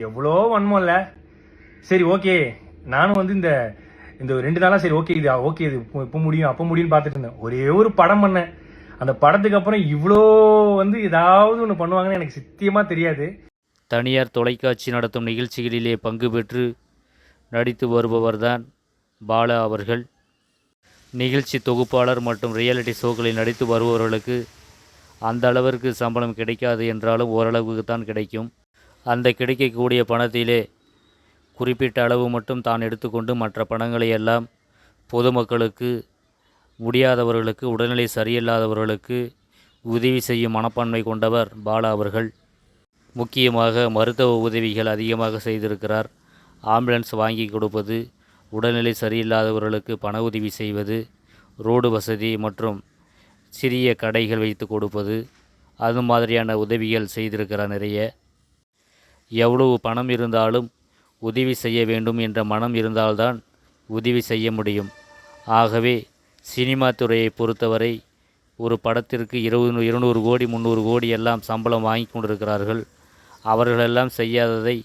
எவ்வளோ வன்மம் இல்லை சரி ஓகே. நானும் வந்து இந்த இந்த ஒரு ரெண்டு நாளாக சரி ஓகே இது ஓகே இது இப்போ- முடியும் அப்போ முடியும்னு பார்த்துட்டு இருந்தேன். ஒரே ஒரு படம் பண்ணேன். அந்த படத்துக்கு அப்புறம் இவ்வளோ வந்து ஏதாவது ஒன்று பண்ணுவாங்கன்னு எனக்கு சத்தியமாக தெரியாது. தனியார் தொலைக்காட்சி நடத்தும் நிகழ்ச்சிகளிலே பங்கு பெற்று நடித்து வருபவர்தான் பாலா அவர்கள். நிகழ்ச்சி தொகுப்பாளர் மற்றும் ரியாலிட்டி ஷோக்களில் நடித்து வருபவர்களுக்கு அந்த அளவிற்கு சம்பளம் கிடைக்காது என்றாலும் ஓரளவுக்கு தான் கிடைக்கும். அந்த கிடைக்கக்கூடிய பணத்திலே குறிப்பிட்ட அளவு மட்டும் தான் எடுத்துக்கொண்டு மற்ற பணங்களை எல்லாம் பொதுமக்களுக்கு முடியாதவர்களுக்கு உடல்நிலை சரியில்லாதவர்களுக்கு உதவி செய்யும் மனப்பான்மை கொண்டவர் பாலா அவர்கள். முக்கியமாக மருத்துவ உதவிகள் அதிகமாக செய்திருக்கிறார். ஆம்புலன்ஸ் வாங்கி கொடுப்பது உடல்நிலை சரியில்லாதவர்களுக்கு பண உதவி செய்வது ரோடு வசதி மற்றும் சிறிய கடைகள் வைத்து கொடுப்பது அது மாதிரியான உதவிகள் செய்திருக்கிறார் நிறைய. எவ்வளவு பணம் இருந்தாலும் உதவி செய்ய வேண்டும் என்ற மனம் இருந்தால்தான் உதவி செய்ய முடியும். ஆகவே சினிமா துறையை பொறுத்தவரை ஒரு படத்திற்கு இருபது இருநூறு கோடி முந்நூறு கோடி எல்லாம் சம்பளம் வாங்கி கொண்டிருக்கிறார்கள். அவர்களெல்லாம் செய்யாததை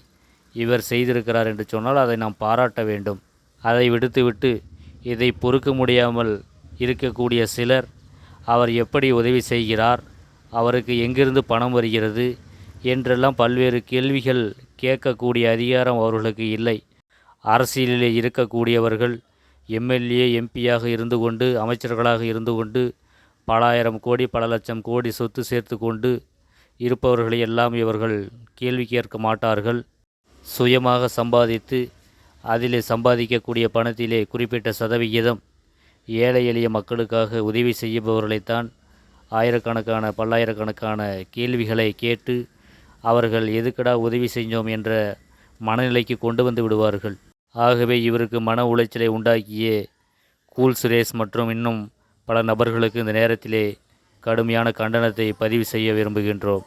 இவர் செய்திருக்கிறார் என்று சொன்னால் அதை நாம் பாராட்ட வேண்டும். அதை விடுத்துவிட்டு இதை பொறுக்க முடியாமல் இருக்கக்கூடிய சிலர் அவர் எப்படி உதவி செய்கிறார் அவருக்கு எங்கிருந்து பணம் வருகிறது என்றெல்லாம் பல்வேறு கேள்விகள் கேட்கக்கூடிய அதிகாரம் அவர்களுக்கு இல்லை. அரசியலிலே இருக்கக்கூடியவர்கள் எம்எல்ஏ எம்பியாக இருந்து கொண்டு அமைச்சர்களாக இருந்து கொண்டு பல ஆயிரம் கோடி பல லட்சம் கோடி சொத்து சேர்த்து கொண்டு இருப்பவர்களை எல்லாம் இவர்கள் கேள்வி கேட்க மாட்டார்கள். சுயமாக சம்பாதித்து அதிலே சம்பாதிக்கக்கூடிய பணத்திலே குறிப்பிட்ட சதவிகிதம் ஏழை எளிய மக்களுக்காக உதவி செய்பவர்களைத்தான் ஆயிரக்கணக்கான பல்லாயிரக்கணக்கான கேள்விகளை கேட்டு அவர்கள் எதுக்கடா உதவி செஞ்சோம் என்ற மனநிலைக்கு கொண்டு வந்து விடுவார்கள். ஆகவே இவருக்கு மன உளைச்சலை உண்டாக்கிய கூல் சுரேஷ் மற்றும் இன்னும் பல நபர்களுக்கு இந்த நேரத்திலே கடுமையான கண்டனத்தை பதிவு செய்ய விரும்புகின்றோம்.